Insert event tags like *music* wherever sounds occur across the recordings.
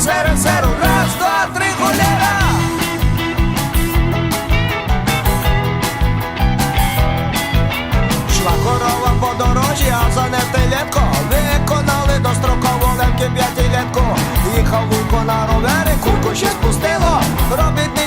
серед серу, раз, два, три, гуляра. Шла корова по дорожі, а за не телятко. Виконали достроково лемки п'ятилетку. Їхав вуйко на ровери, кульку ще спустило. Робітники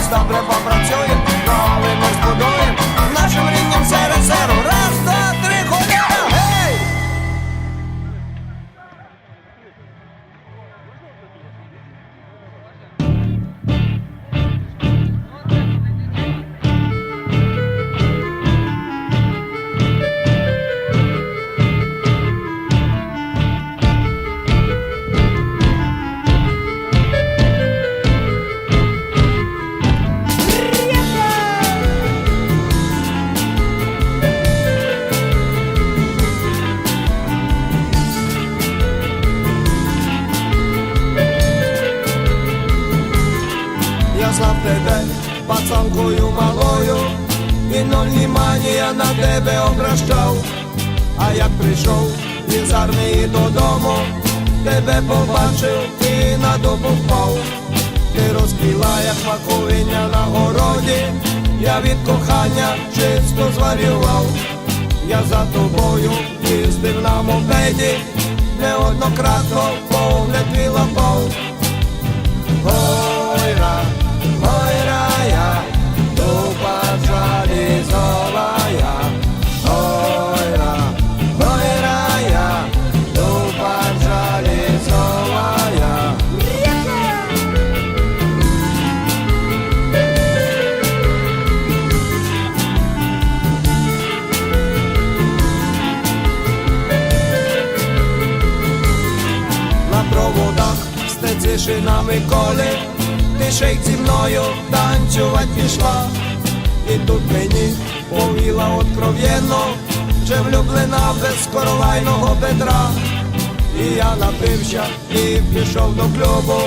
Jest dobre popracuje пацанкою малою, і ноль на тебе обращав. А як прийшов із армії додому, тебе побачив і на дубу впав. Ти розквіла, як маковиня на городі, я від кохання чисто зварював. Я за тобою їздив на мопеді, неоднократно погляд твій лапав. Проводах стециши на Миколі, ти ще й зі мною танцювать пішла. І тут мені повіла откровенно, вже влюблена без коровайного Петра. І я напився і пішов до клубу,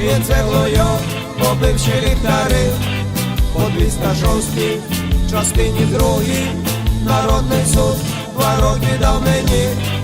і цеглою побивши ліхтари по 206 частині другій народний суд два роки дав мені.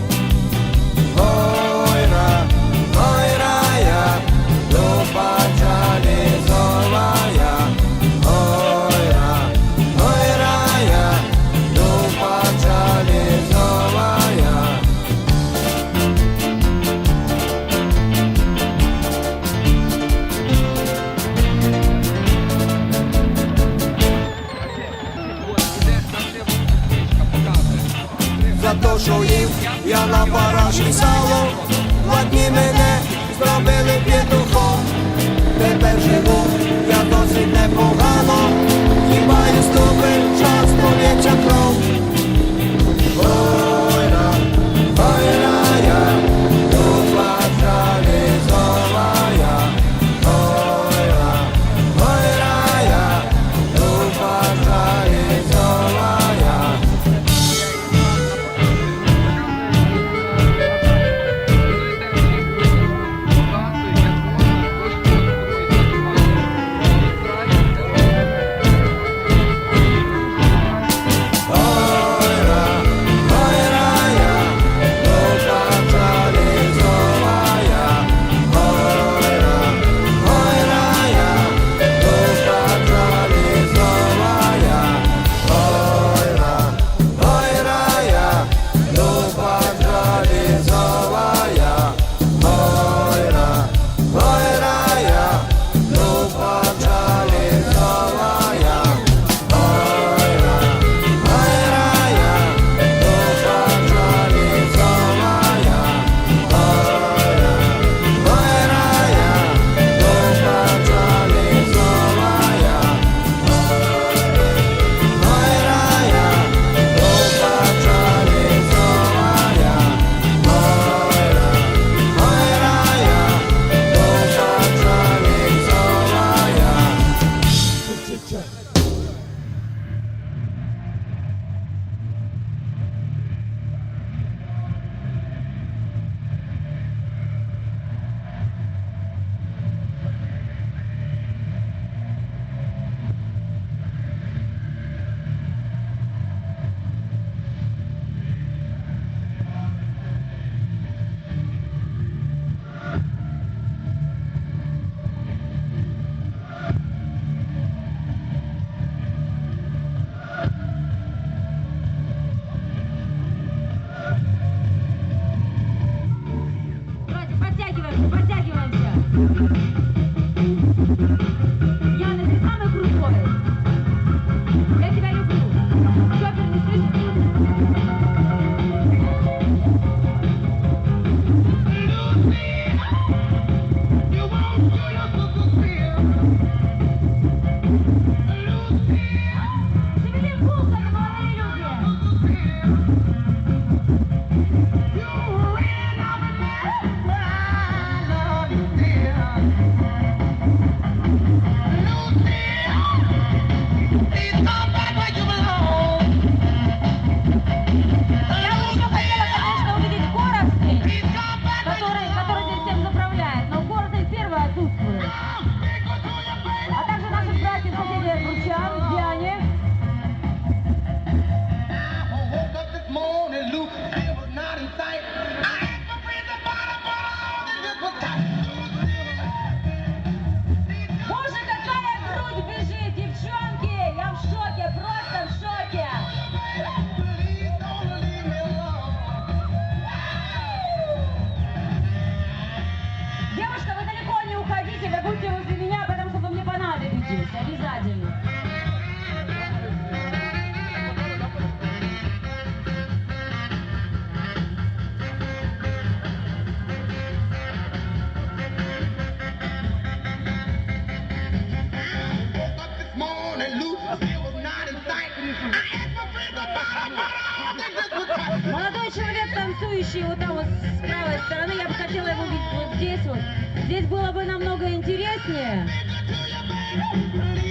Танцующий вот там вот с правой стороны, я бы хотела его видеть вот здесь вот. Здесь было бы намного интереснее.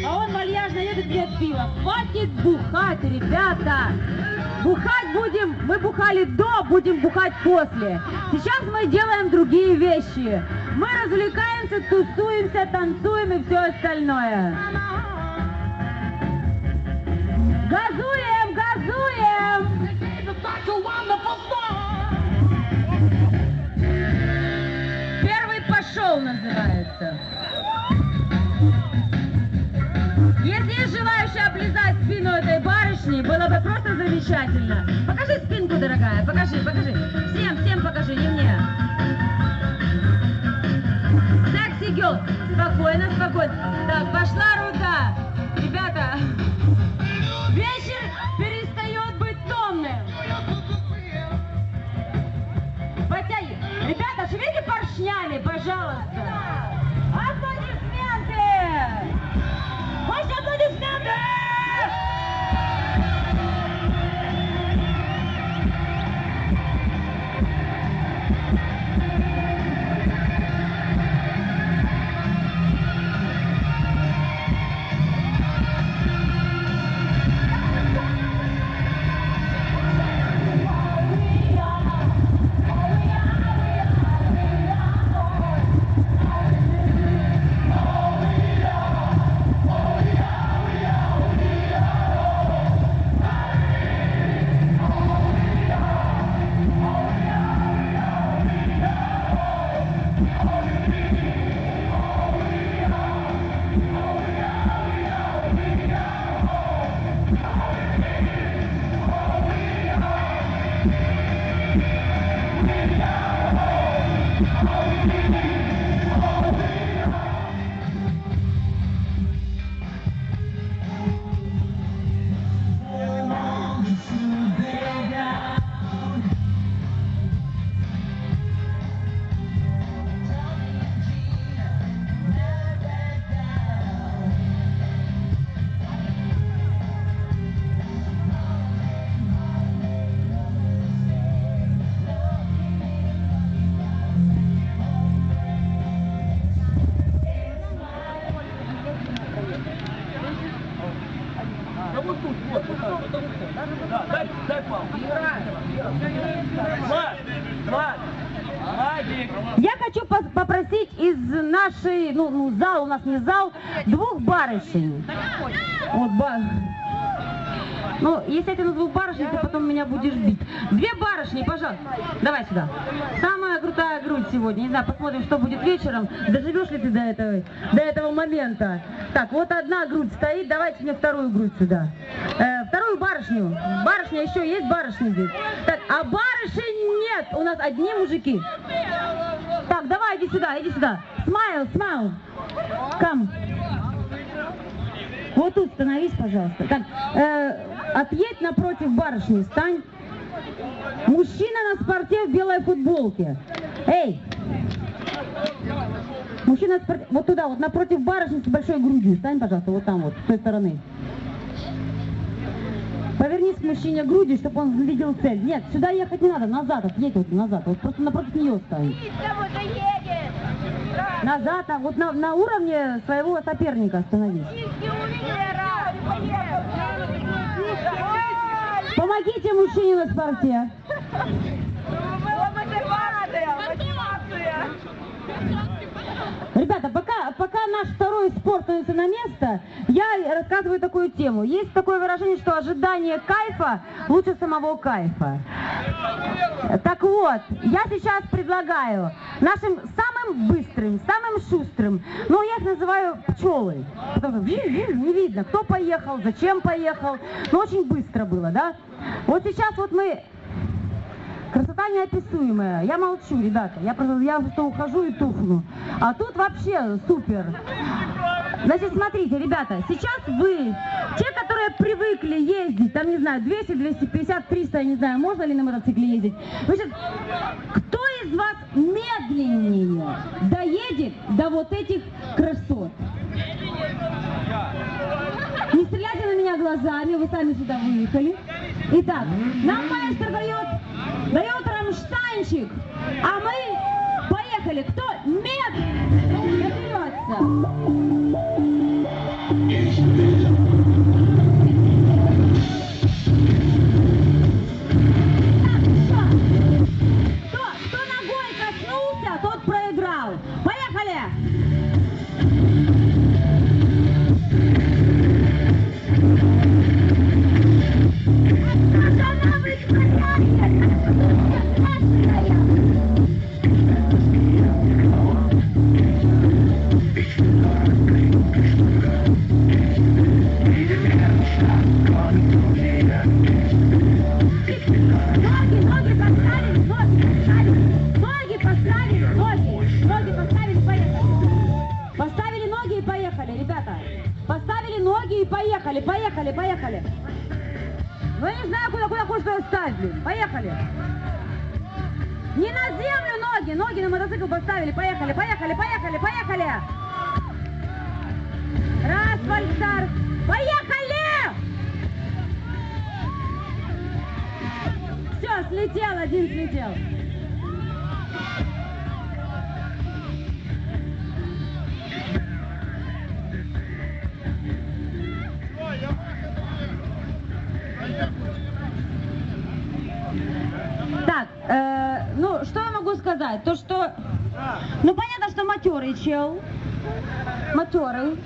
А он вальяжно едет пьет пиво. Хватит бухать, ребята! Бухать будем, мы бухали до, будем бухать после. Сейчас мы делаем другие вещи. Мы развлекаемся, тусуемся, танцуем и все остальное. Газуем, газуем! Первый пошел называется. Если есть желающие облизать спину этой барышни, было бы просто замечательно. Покажи спинку, дорогая, покажи, покажи. Всем, всем покажи, не мне. Секси гел. Спокойно, спокойно. Так, пошла рука. Да нашей, ну, ну, зал у нас не зал, двух барышень. Вот, ба... Ну, если я тебя назову барышней, ты потом меня будешь бить. Две барышни, пожалуйста. Давай сюда. Самая крутая грудь сегодня. Не знаю, посмотрим, что будет вечером. Доживешь ли ты до этого, до этого момента. Так, вот одна грудь стоит. Давайте мне вторую грудь сюда. Э, вторую барышню. Барышня еще есть барышня здесь. Так, а барышень нет. У нас одни мужики. Так, давай, иди сюда, иди сюда. Смайл, смайл. Кам. Вот тут становись, пожалуйста. Так, э, отъедь напротив барышни, стань. Мужчина на спорте в белой футболке. Эй! Мужчина в спорте... Вот туда, вот напротив барышни с большой грудью. Стань, пожалуйста, вот там вот, с той стороны. Повернись к мужчине грудью, чтобы он видел цель. Нет, сюда ехать не надо, назад, отъедь вот назад. Вот просто напротив нее стань. Назад, а вот на, на уровне своего соперника остановись. Помогите мужчине на спорте. *laughs* становится на место, я рассказываю такую тему. Есть такое выражение, что ожидание кайфа лучше самого кайфа. Так вот, я сейчас предлагаю нашим самым быстрым, самым шустрым, ну, я их называю пчелы. Не видно, кто поехал, зачем поехал. Но очень быстро было, да? Вот сейчас вот мы Красота неописуемая. Я молчу, ребята. Я просто, я просто ухожу и тухну. А тут вообще супер. Значит, смотрите, ребята, сейчас вы, те, которые привыкли ездить, там, не знаю, 200, 250, 300, я не знаю, можно ли на мотоцикле ездить. Значит, кто из вас медленнее доедет до вот этих красот? Не стреляйте на меня глазами, вы сами сюда выехали. Итак, нам маэстро дает, дает рамштайнчик, а мы поехали. Кто? Мед! Доберется. is the. слетел, один слетел. Так, э, ну что я могу сказать? То, что... Ну понятно, что матерый чел. Матерый.